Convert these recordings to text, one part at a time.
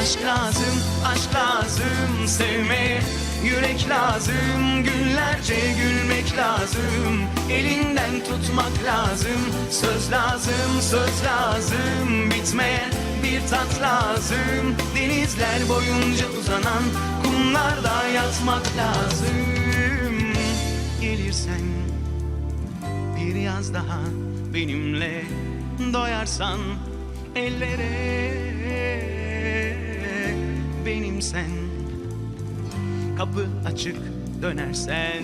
Aşk lazım, aşk lazım sevmeye Yürek lazım, günlerce gülmek lazım Elinden tutmak lazım Söz lazım, söz lazım Bitmeyen bir tat lazım Denizler boyunca uzanan Kumlarda yatmak lazım. Gelirsen bir yaz daha benimle doyarsan ellere benim sen. Kapı açık dönersen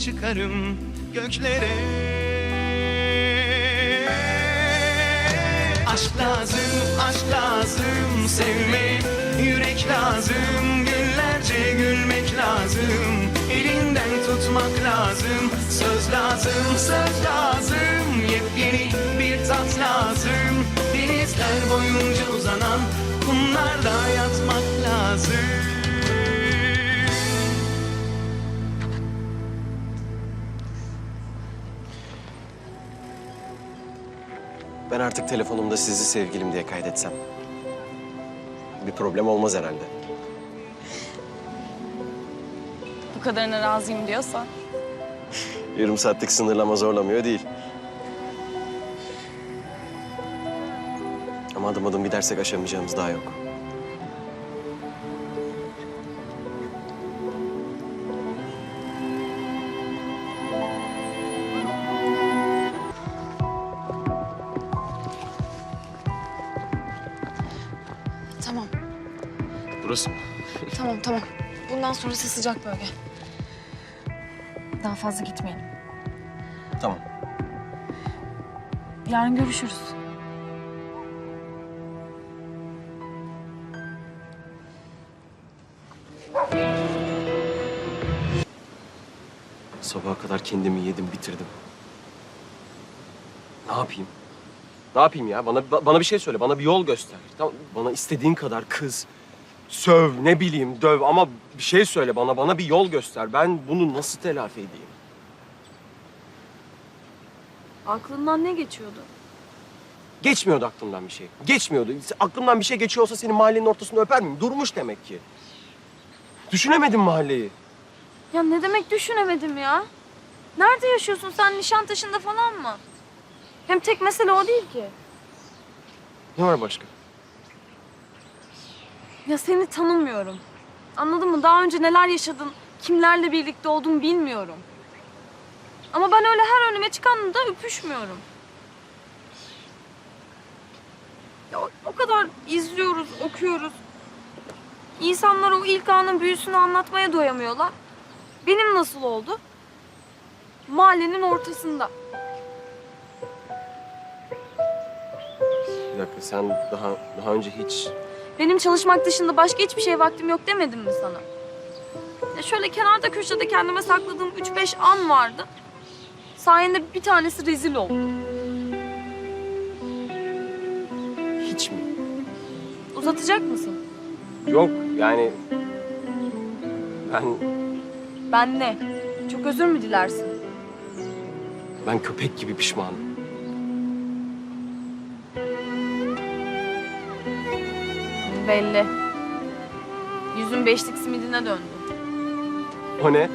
çıkarım göklere. Aşk lazım, aşk lazım sevme Yürek lazım, günlerce gülmek lazım Elinden tutmak lazım Söz lazım, söz lazım Yepyeni bir tat lazım. Denizler boyunca uzanan Kumlarda yatmak lazım Ben artık telefonumda sizi sevgilim diye kaydetsem. Bir problem olmaz herhalde. Bu kadarına razıyım diyorsan. Yarım saatlik sınırlama zorlamıyor değil. Adım adım gidersek aşamayacağımız daha yok. Tamam, Burası mı? tamam, tamam. Bundan sonrası sıcak bölge. Daha fazla gitmeyelim. Tamam. Yarın görüşürüz. Sabaha kadar kendimi yedim, bitirdim. Ne yapayım? Ne yapayım ya? Bana ba- bana bir şey söyle, bana bir yol göster. Tamam, bana istediğin kadar kız, söv, ne bileyim, döv ama bir şey söyle bana, bana bir yol göster. Ben bunu nasıl telafi edeyim? Aklından ne geçiyordu? Geçmiyordu aklımdan bir şey. Geçmiyordu. Aklımdan bir şey geçiyorsa senin mahallenin ortasında öper miyim? Durmuş demek ki. Düşünemedim mahalleyi. Ya ne demek düşünemedim ya? Nerede yaşıyorsun sen Nişantaşı'nda falan mı? Hem tek mesele o değil ki. Ne var başka? Ya seni tanımıyorum. Anladın mı? Daha önce neler yaşadın, kimlerle birlikte oldun bilmiyorum. Ama ben öyle her önüme çıkanla da öpüşmüyorum. Ya o, o kadar izliyoruz, okuyoruz. İnsanlar o ilk anın büyüsünü anlatmaya doyamıyorlar. Benim nasıl oldu? Mahallenin ortasında. Bir dakika sen daha daha önce hiç Benim çalışmak dışında başka hiçbir şeye vaktim yok demedim mi sana? Ya şöyle kenarda köşede kendime sakladığım üç beş an vardı. Sayende bir tanesi rezil oldu. hiç mi? Uzatacak mısın? Yok yani ben Ben ne? Çok özür mü dilersin? ben köpek gibi pişmanım. Belli. Yüzün beşlik simidine döndü. O ne?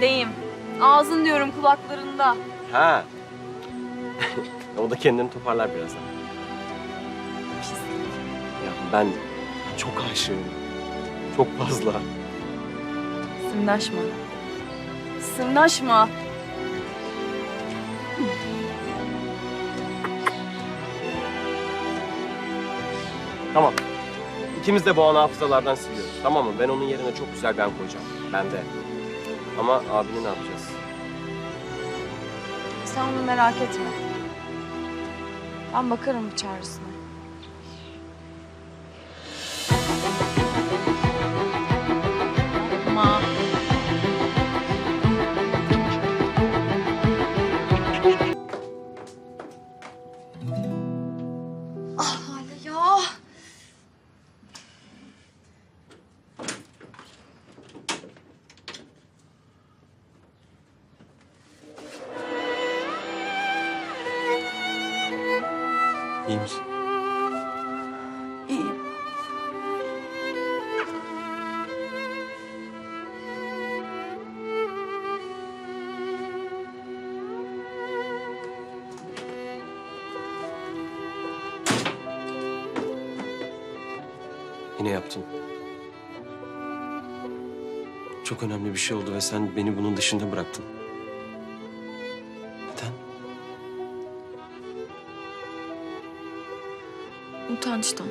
Deyim. Ağzın diyorum kulaklarında. Ha. o da kendini toparlar birazdan. Ben çok aşığım. Çok fazla. Sırnaşma. Sırnaşma. Tamam. İkimiz de bu anı hafızalardan siliyoruz. Tamam mı? Ben onun yerine çok güzel ben koyacağım. Ben de. Ama abini ne yapacağız? Sen onu merak etme. Ben bakarım bir çaresine. Yine yaptın. Çok önemli bir şey oldu ve sen beni bunun dışında bıraktın. Neden? Utançtan.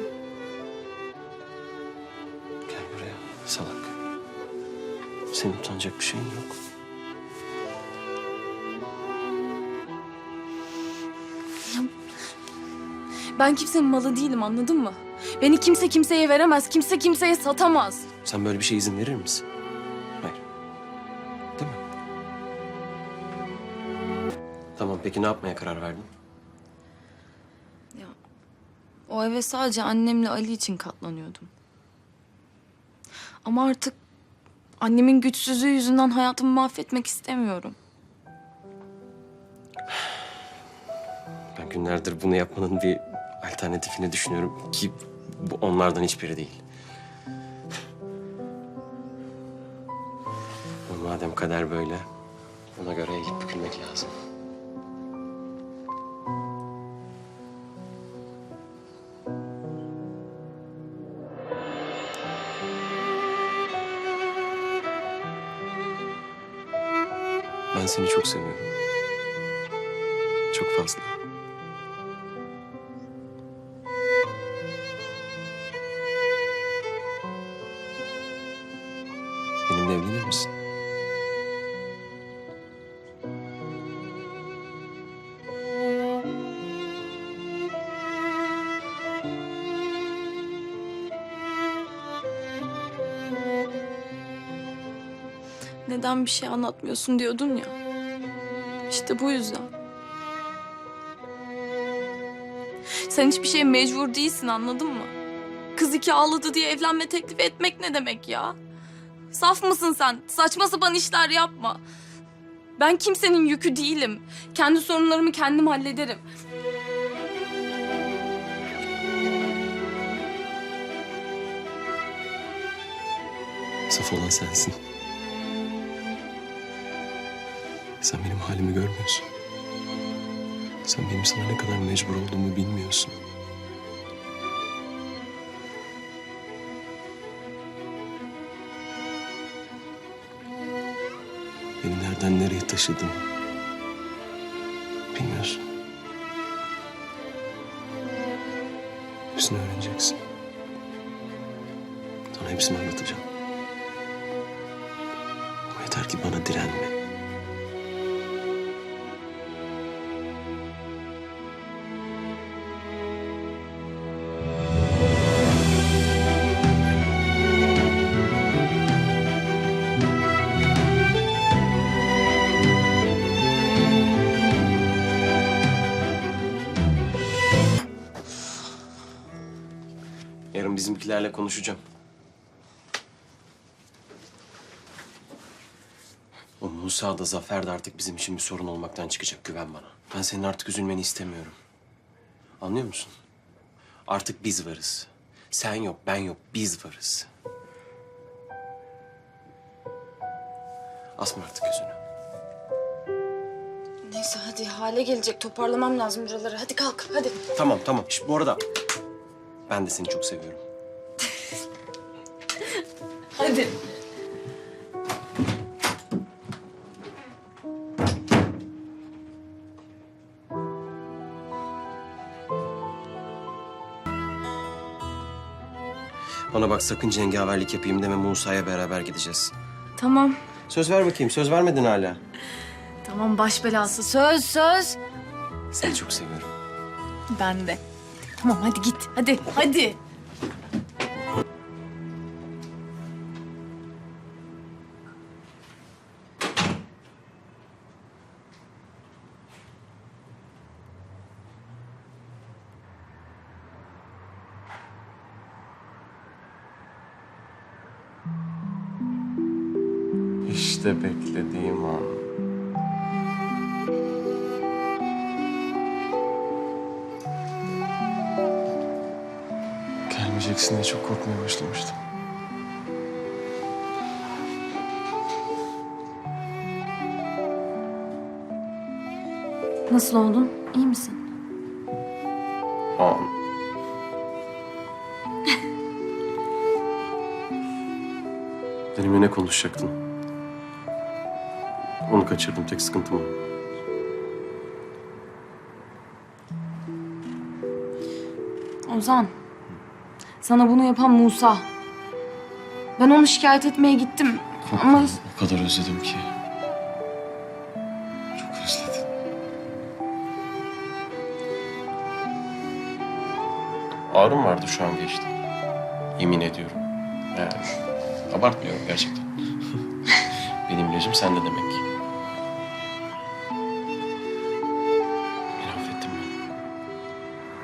Gel buraya salak. Senin utanacak bir şeyin yok. Ben kimsenin malı değilim anladın mı? Beni kimse kimseye veremez, kimse kimseye satamaz. Sen böyle bir şey izin verir misin? Hayır. Değil mi? Tamam peki ne yapmaya karar verdin? Ya o eve sadece annemle Ali için katlanıyordum. Ama artık annemin güçsüzlüğü yüzünden hayatımı mahvetmek istemiyorum. Ben günlerdir bunu yapmanın bir alternatifini düşünüyorum ki bu onlardan hiçbiri değil. Ama madem kader böyle, ona göre eğilip bükülmek lazım. Ben seni çok seviyorum. Çok fazla. Neden bir şey anlatmıyorsun diyordun ya. İşte bu yüzden. Sen hiçbir şeye mecbur değilsin anladın mı? Kız iki ağladı diye evlenme teklif etmek ne demek ya? Saf mısın sen? Saçma sapan işler yapma. Ben kimsenin yükü değilim. Kendi sorunlarımı kendim hallederim. Saf olan sensin. Sen benim halimi görmüyorsun. Sen benim sana ne kadar mecbur olduğumu bilmiyorsun. Beni nereden nereye taşıdın bilmiyorsun. Hepsini öğreneceksin. Sana hepsini anlatacağım. Yeter ki bana direnme. Bizimkilerle konuşacağım. O Musa da Zafer de artık bizim için bir sorun olmaktan çıkacak güven bana. Ben senin artık üzülmeni istemiyorum. Anlıyor musun? Artık biz varız. Sen yok, ben yok, biz varız. Asma artık gözünü. Neyse hadi hale gelecek. Toparlamam lazım buraları. Hadi kalk hadi. Tamam, tamam. İşte bu arada ben de seni çok seviyorum. Hadi. Bana bak sakın cengaverlik yapayım deme Musa'ya beraber gideceğiz. Tamam. Söz ver bakayım. Söz vermedin hala. Tamam baş belası. Söz söz. Seni çok seviyorum. Ben de. Tamam hadi git. Hadi hadi. Diye çok korkmaya başlamıştım. Nasıl oldun? İyi misin? An. Benimle ne konuşacaktın? Onu kaçırdım tek sıkıntım o. Ozan, sana bunu yapan Musa. Ben onu şikayet etmeye gittim ama O kadar özledim ki. Çok özledim. Ağrım vardı şu an geçti. Yemin ediyorum. Yani abartmıyorum gerçekten. Benim ilacım sende demek. Beni affettin mi?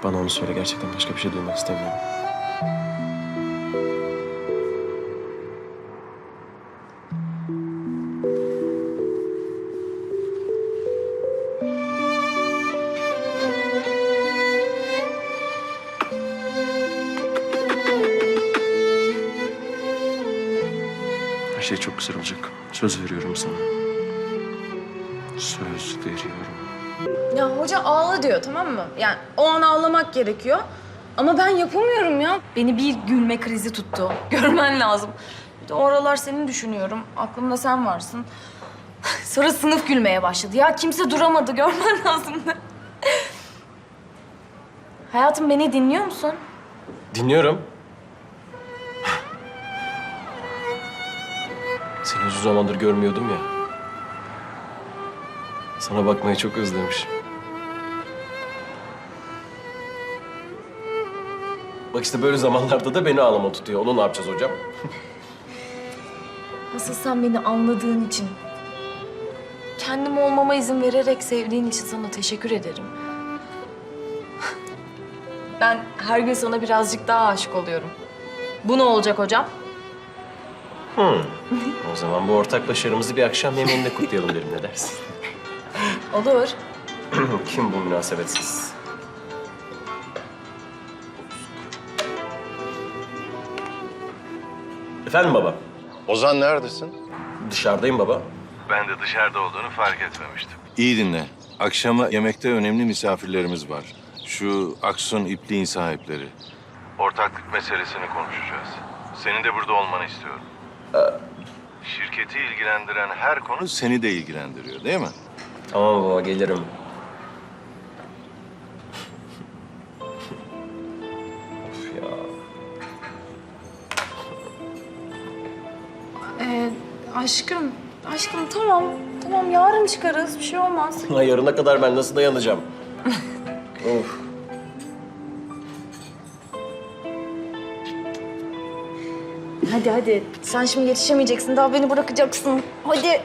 Bana onu söyle gerçekten başka bir şey duymak istemiyorum. Söz veriyorum sana. Söz veriyorum. Ya hoca ağla diyor tamam mı? Yani o an ağlamak gerekiyor. Ama ben yapamıyorum ya. Beni bir gülme krizi tuttu. Görmen lazım. Bir de o aralar seni düşünüyorum. Aklımda sen varsın. Sonra sınıf gülmeye başladı. Ya kimse duramadı. Görmen lazımdı. Hayatım beni dinliyor musun? Dinliyorum. Uzun zamandır görmüyordum ya. Sana bakmayı çok özlemişim. Bak işte böyle zamanlarda da beni ağlama tutuyor. Onu ne yapacağız hocam? Asıl sen beni anladığın için, kendim olmama izin vererek sevdiğin için sana teşekkür ederim. Ben her gün sana birazcık daha aşık oluyorum. Bu ne olacak hocam? O zaman bu ortak başarımızı bir akşam yemeğinde kutlayalım derim ne dersin? Olur. Kim bu münasebetsiz? Efendim baba? Ozan neredesin? Dışarıdayım baba. Ben de dışarıda olduğunu fark etmemiştim. İyi dinle. Akşama yemekte önemli misafirlerimiz var. Şu Aksun ipliğin sahipleri. Ortaklık meselesini konuşacağız. Senin de burada olmanı istiyorum. Şirketi ilgilendiren her konu seni de ilgilendiriyor değil mi? Tamam baba gelirim. of ya. Ee, aşkım, aşkım tamam. Tamam yarın çıkarız. Bir şey olmaz. Yarına kadar ben nasıl dayanacağım? of. Hadi hadi. Sen şimdi yetişemeyeceksin. Daha beni bırakacaksın. Hadi.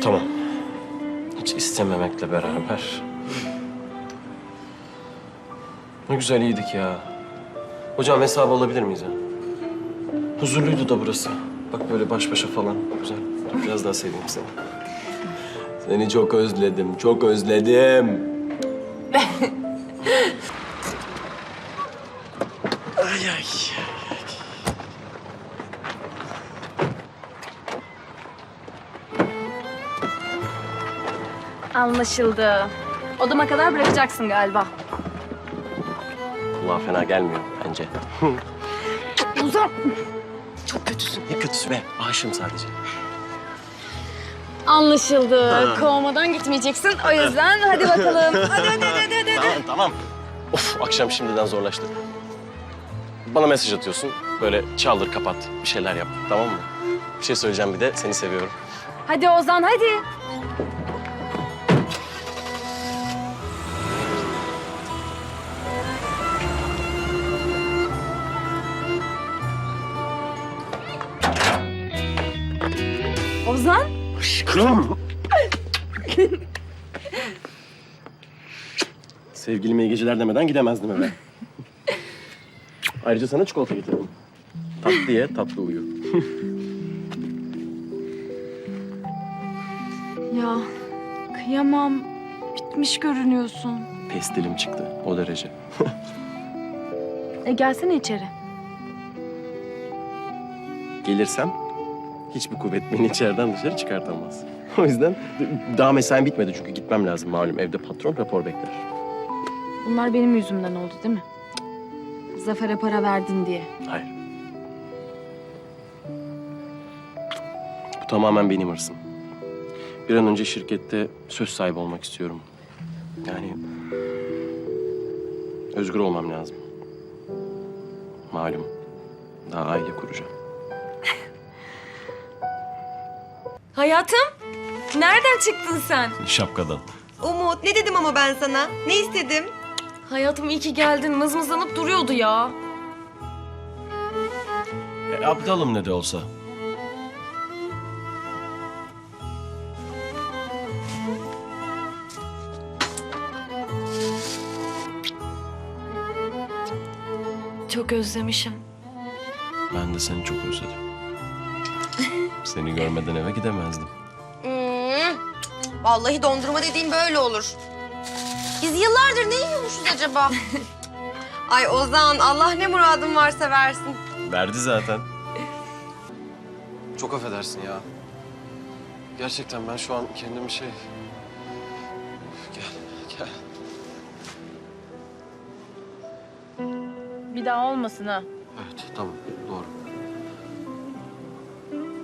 Tamam. Hiç istememekle beraber. Ne güzel iyiydik ya. Hocam hesabı alabilir miyiz ya? Huzurluydu da burası. Bak böyle baş başa falan. Güzel. Biraz daha seveyim seni. Seni çok özledim, çok özledim. ay ay. Anlaşıldı. Odama kadar bırakacaksın galiba. Kulağa fena gelmiyor bence. Uzan. Çok kötüsün. Ne kötüsü be. Aşığım sadece. Anlaşıldı. Kovmadan gitmeyeceksin. O yüzden hadi bakalım. Hadi hadi hadi hadi. hadi. Tamam tamam. Of akşam şimdiden zorlaştı. Bana mesaj atıyorsun. Böyle çaldır kapat bir şeyler yap tamam mı? Bir şey söyleyeceğim bir de seni seviyorum. Hadi Ozan hadi. Ozan? Aşkım. Sevgilime iyi geceler demeden gidemezdim eve. Ayrıca sana çikolata getirdim. Tatlı ye, tatlı uyu. Ya kıyamam. Bitmiş görünüyorsun. Pestilim çıktı o derece. E gelsene içeri. Gelirsem hiçbir kuvvet beni içeriden dışarı çıkartamaz. O yüzden daha mesaim bitmedi çünkü gitmem lazım malum. Evde patron rapor bekler. Bunlar benim yüzümden oldu değil mi? Zafer'e para verdin diye. Hayır. Bu tamamen benim hırsım. Bir an önce şirkette söz sahibi olmak istiyorum. Yani özgür olmam lazım. Malum daha aile kuracağım. Hayatım, nereden çıktın sen? Şapkadan. Umut ne dedim ama ben sana? Ne istedim? Hayatım iyi ki geldin. Mızmızlanıp duruyordu ya. E, aptalım ne de olsa. Çok özlemişim. Ben de seni çok özledim. Seni görmeden eve gidemezdim. Hmm, Vallahi dondurma dediğim böyle olur. Biz yıllardır ne yiyormuşuz acaba? Ay Ozan Allah ne muradın varsa versin. Verdi zaten. Çok affedersin ya. Gerçekten ben şu an kendimi şey... Gel, gel. Bir daha olmasın ha. Evet, tamam. Doğru.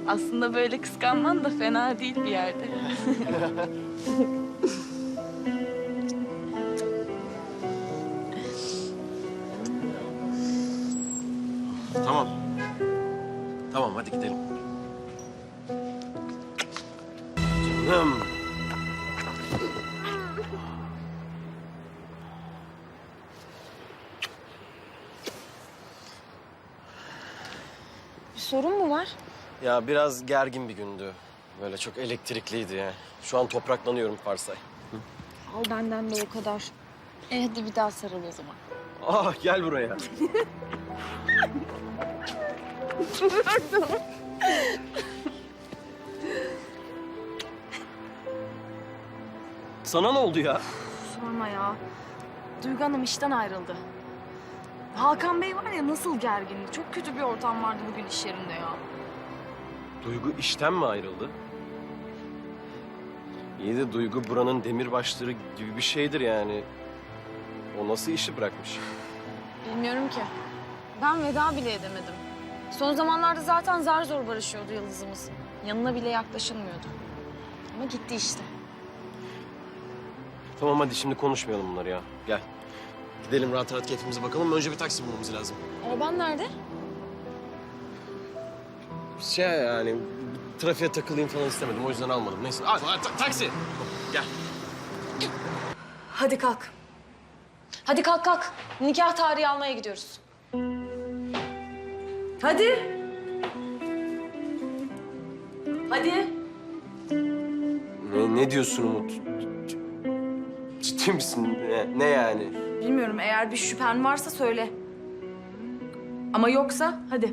Aslında böyle kıskanman da fena değil bir yerde. Ya biraz gergin bir gündü. Böyle çok elektrikliydi ya. Şu an topraklanıyorum Farsay. Al benden de o kadar. E hadi bir daha sarıl o zaman. Ah gel buraya. Sana ne oldu ya? Sorma ya. Duygu Hanım işten ayrıldı. Hakan Bey var ya nasıl gergindi. Çok kötü bir ortam vardı bugün iş yerinde ya. Duygu işten mi ayrıldı? İyi de Duygu buranın demirbaşları gibi bir şeydir yani. O nasıl işi bırakmış? Bilmiyorum ki. Ben veda bile edemedim. Son zamanlarda zaten zar zor barışıyordu Yıldız'ımız. Yanına bile yaklaşılmıyordu. Ama gitti işte. Tamam hadi şimdi konuşmayalım bunları ya. Gel. Gidelim rahat rahat keyfimize bakalım. Önce bir taksi bulmamız lazım. Araban nerede? Şey yani trafiğe takılayım falan istemedim. O yüzden almadım. Neyse. Aa, ta- taksi. Gel. Hadi kalk. Hadi kalk kalk. Nikah tarihi almaya gidiyoruz. Hadi. Hadi. Ne, ne diyorsun Umut? Ciddi misin? Ne, ne yani? Bilmiyorum eğer bir şüphen varsa söyle. Ama yoksa hadi.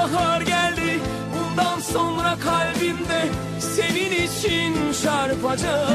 bahar geldi Bundan sonra kalbimde senin için çarpacak